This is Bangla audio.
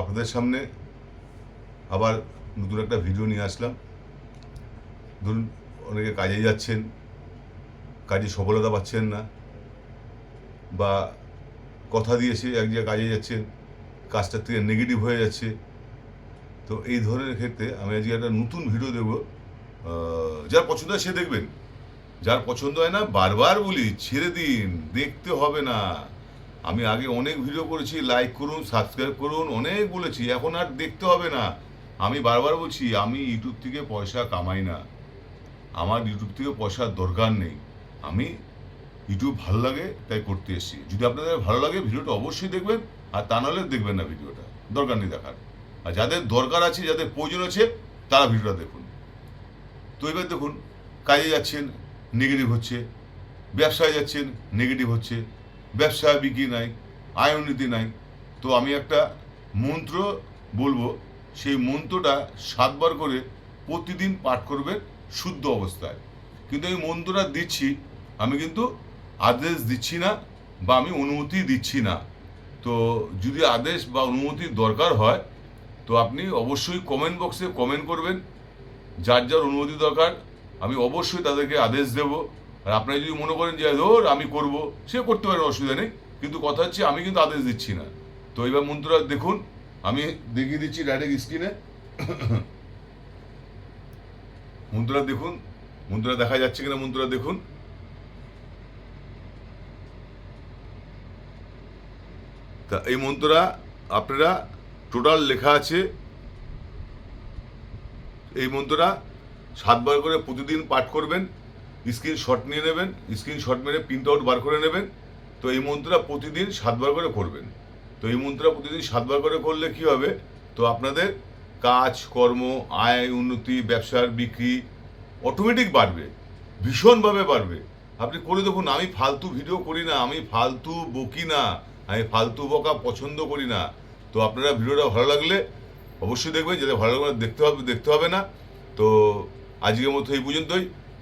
আপনাদের সামনে আবার নতুন একটা ভিডিও নিয়ে আসলাম। ধরুন, অনেকে কাজে যাচ্ছেন, কাজে সফলতা পাচ্ছেন না, বা কথা দিয়েছে এক জায়গায় কাজে যাচ্ছেন কাজটার থেকে নেগেটিভ হয়ে যাচ্ছে। তো এই ধরনের ক্ষেত্রে আমি আজকে একটা নতুন ভিডিও দেবো। যার পছন্দ হয় সে দেখবেন। যার পছন্দ হয় না, বারবার বলি, ছেড়ে দিন, দেখতে হবে না। আমি আগে অনেক ভিডিও করেছি লাইক করুন সাবস্ক্রাইব করুন, অনেক বলেছি, এখন আর দেখতে হবে না। আমি বারবার বলছি, আমি ইউটিউব থেকে পয়সা কামাই না। আমার ইউটিউব থেকে পয়সার দরকার নেই। আমি ইউটিউব ভালো লাগে, তাই করতে এসেছি। যদি আপনাদের ভালো লাগে, ভিডিওটা অবশ্যই দেখবেন, আর তা নাহলে দেখবেন না ভিডিওটা। দরকার নেই দেখার। আর যাদের দরকার আছে, যাদের প্রয়োজন আছে, তারা ভিডিওটা দেখুন। তো এবার দেখুন, কাজে যাচ্ছেন নেগেটিভ হচ্ছে, ব্যবসায় যাচ্ছেন নেগেটিভ হচ্ছে ব্যবসা বিক্রি নাই আয় উন্নতি নাই। তো আমি একটা মন্ত্র বলব, সেই মন্ত্রটা সাতবার করে প্রতিদিন পাঠ করবেন শুদ্ধ অবস্থায়। কিন্তু এই মন্ত্রটা দিচ্ছি, আমি কিন্তু আদেশ দিচ্ছি না বা আমি অনুমতি দিচ্ছি না। তো যদি আদেশ বা অনুমতির দরকার হয়, তো আপনি অবশ্যই কমেন্ট বক্সে কমেন্ট করবেন। যার যার অনুমতি দরকার, আমি অবশ্যই তাদেরকে আদেশ দেব। আর আপনারা যদি মনে করেন যে, ধর, আমি করব। সে করতে পারেন অসুবিধা নেই। কিন্তু কথা হচ্ছে, আমি কিন্তু আদেশ দিচ্ছি না। তো এবার মন্ত্রটা দেখুন, আমি দেখিয়ে দিচ্ছি ডাইরেক্ট স্ক্রিনে। মন্ত্রটা দেখুন মন্ত্রটা দেখা যাচ্ছে কিনা? মন্ত্রটা দেখুন। তা এই মন্ত্রটা আপনারা টোটাল লেখা আছে, এই মন্ত্রটা সাতবার করে প্রতিদিন পাঠ করবেন। স্ক্রিনশট নিয়ে নেবেন স্ক্রিনশট মেরে প্রিন্ট আউট বার করে নেবেন। তো এই মন্ত্রটা প্রতিদিন সাতবার করে করবেন। তো এই মন্ত্রটা প্রতিদিন সাতবার করে করলে কি হবে? তো আপনাদের কাজ, কর্ম, আয়, উন্নতি, ব্যবসার বিক্রি অটোমেটিক বাড়বে, ভীষণভাবে বাড়বে। আপনি করে দেখুন, আমি ফালতু ভিডিও করি না, আমি ফালতু বকি না, আমি ফালতু বকা পছন্দ করি না। তো আপনারা ভিডিওটা ভালো লাগলে অবশ্যই দেখবেন যাতে ভালো লাগবে দেখতে হবে দেখতে হবে না। তো আজকের মতো এই পর্যন্তই।